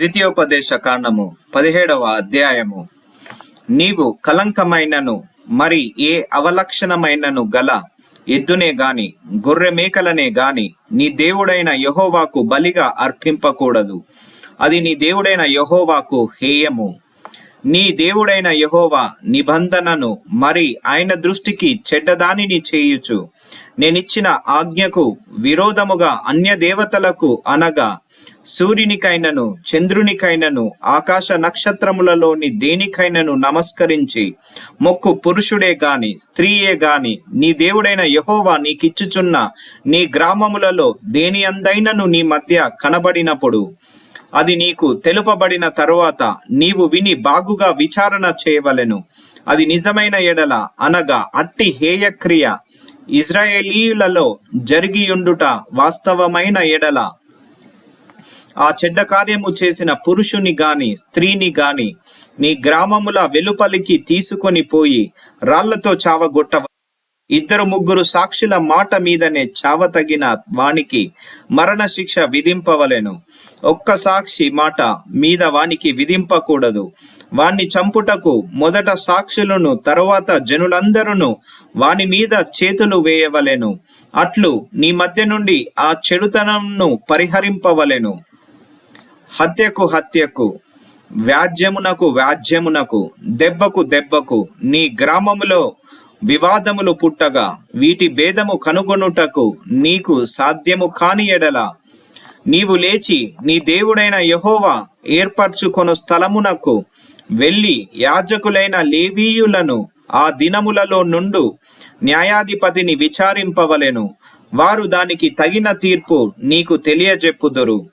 ద్వితీయోపదేశ కాండము పదిహేడవ అధ్యాయము. నీవు కలంకమైనను మరి ఏ అవలక్షణమైనను గల ఎద్దునే గాని గొర్రె మేకలనే గాని నీ దేవుడైన యహోవాకు బలిగా అర్పింపకూడదు. అది నీ దేవుడైన యహోవాకు హేయము. నీ దేవుడైన యహోవా నిబంధనను మరి ఆయన దృష్టికి చెడ్డదానిని చేయుచు. నేనిచ్చిన ఆజ్ఞకు విరోధముగా అన్య దేవతలకు అనగా సూర్యునికైనను చంద్రునికైనను ఆకాశ నక్షత్రములలోని దేనికైనను నమస్కరించి మొక్కు పురుషుడే గాని స్త్రీయే గాని నీ దేవుడైన యహోవా నీకిచ్చుచున్న నీ గ్రామములలో దేని అందైనను నీ మధ్య కనబడినప్పుడు అది నీకు తెలుపబడిన తరువాత నీవు విని బాగుగా విచారణ చేయవలెను. అది నిజమైన ఎడల అనగా అట్టి హేయక్రియ. ఇజ్రాయేలీలలో జరిగియుండుట వాస్తవమైన ఎడల ఆ చెడ్డ కార్యము చేసిన పురుషుని గాని స్త్రీని గాని నీ గ్రామముల వెలుపలికి తీసుకొని పోయి రాళ్ళతో చావగొట్ట ఇద్దరు ముగ్గురు సాక్షుల మాట మీదనే చావ తగిన వానికి మరణశిక్ష విధింపవలెను. ఒక్క సాక్షి మాట మీద వానికి విధింపకూడదు. వాణ్ణి చంపుటకు మొదట సాక్షులను తరువాత జనులందరూ వాని మీద చేతులు వేయవలెను. అట్లు నీ మధ్య నుండి ఆ చెడుతనంను పరిహరింపవలెను. హత్యకు హత్యకు వ్యాజ్యమునకు వ్యాజ్యమునకు దెబ్బకు దెబ్బకు నీ గ్రామములో వివాదములు పుట్టగా వీటి భేదము కనుగొనుటకు నీకు సాధ్యము కాని ఎడల. నీవు లేచి నీ దేవుడైన యహోవా ఏర్పరచుకొను స్థలమునకు వెళ్ళి యాజకులైన లేవీయులను ఆ దినములలో నుండు న్యాయాధిపతిని విచారింపవలెను. వారు దానికి తగిన తీర్పు నీకు తెలియజెప్పుదురు.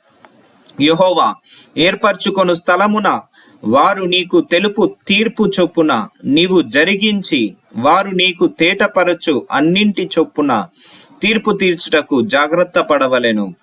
యహోవా ఏర్పరచుకొను స్థలమున వారు నీకు తెలుపు తీర్పు చొప్పున నీవు జరిగించి వారు నీకు తేటపరచు అన్నింటి చొప్పున తీర్పు తీర్చుటకు జాగ్రత్త పడవలెను.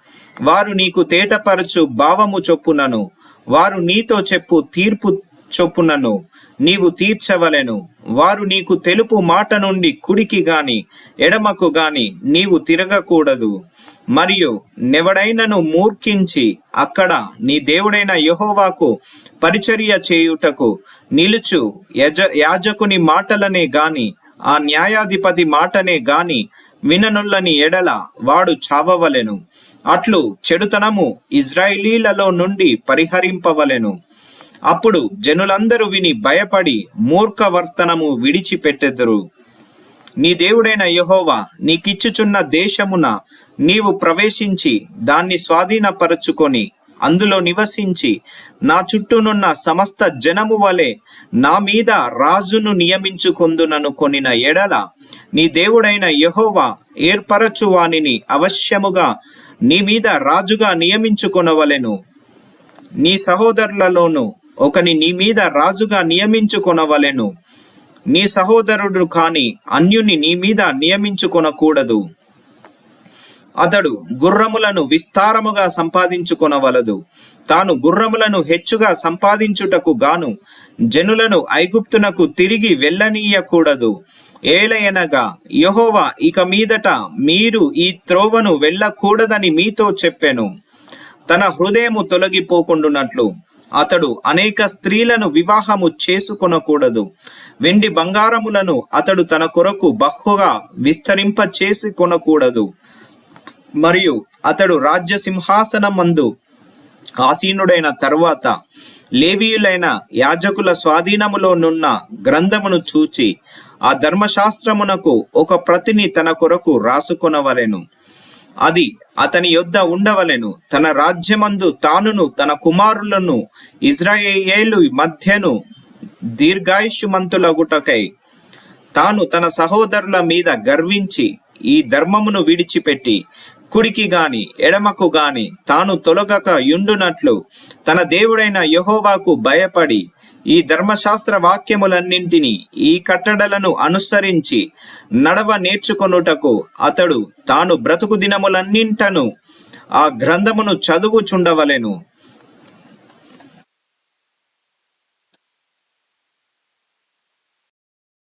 వారు నీకు తేటపరచు భావము చొప్పునను వారు నీతో చెప్పు తీర్పు చొప్పునను నీవు తీర్చవలెను. వారు నీకు తెలుపు మాట నుండి కుడికి గాని ఎడమకు గాని నీవు తిరగకూడదు. మరియు నెవడైనను మూర్ఖించి అక్కడ నీ దేవుడైన యహోవాకు పరిచర్య చేయుటకు నిలుచు యజ యాజకుని మాటలనే గాని ఆ న్యాయాధిపతి మాటనే గాని విననుల్లని ఎడల వాడు చావవలెను. అట్లు చెడుతనము ఇజ్రాయిలీలలో నుండి పరిహరింపవలెను. అప్పుడు జనులందరూ విని భయపడి మూర్ఖవర్తనము విడిచిపెట్టెదరు. నీ దేవుడైన యహోవా నీకిచ్చుచున్న దేశమున నీవు ప్రవేశించి దాన్ని స్వాధీనపరచుకొని అందులో నివసించి నా చుట్టూనున్న సమస్త జనము వలె నా మీద రాజును నియమించుకొందునను కొనిన ఎడల నీ దేవుడైన యహోవా ఏర్పరచు వానిని అవశ్యముగా నీ మీద రాజుగా నియమించుకొనవలెను. నీ సహోదరులలోనూ ఒకని నీ మీద రాజుగా నియమించుకొనవలెను. నీ సహోదరుడు కాని అన్యుని నీ మీద నియమించుకొనకూడదు. అతడు గుర్రములను విస్తారముగా సంపాదించుకొనవలదు. తాను గుర్రములను హెచ్చుగా సంపాదించుటకు గాను జనులను ఐగుప్తునకు తిరిగి వెళ్ళనీయకూడదు. ఏలయనగా యహోవా ఇక మీదట మీరు ఈ త్రోవను వెళ్ళకూడదని మీతో చెప్పెను. తన హృదయము తొలగిపోకుండునట్లు. అతడు అనేక స్త్రీలను వివాహము చేసుకొనకూడదు. వెండి బంగారములను అతడు తన కొరకు బహుగా విస్తరింప చేసి కొనకూడదు. మరియు అతడు రాజ్య సింహాసనమందు ఆసీనుడైన తర్వాత లేవీయులైన యాజకుల స్వాధీనములోనున్న గ్రంథమును చూచి ఆ ధర్మశాస్త్రమునకు ఒక ప్రతిని తన కొరకు రాసుకొనవలెను. అది అతని యొద్ద ఉండవలెను. తన రాజ్యమందు తానును తన కుమారులను ఇజ్రాయేలు మధ్యను దీర్ఘాయుషుమంతులగుటకై తాను తన సహోదరుల మీద గర్వించి ఈ ధర్మమును విడిచిపెట్టి కుడికి గాని ఎడమకు గాని తాను తొలగక యుండునట్లు తన దేవుడైన యహోవాకు భయపడి ఈ ధర్మశాస్త్ర వాక్యములన్నింటినీ ఈ కట్టడలను అనుసరించి నడవ నేర్చుకొనుటకు అతడు తాను బ్రతుకు దినములన్నింటను ఆ గ్రంథమును చదువుచుండవలెను.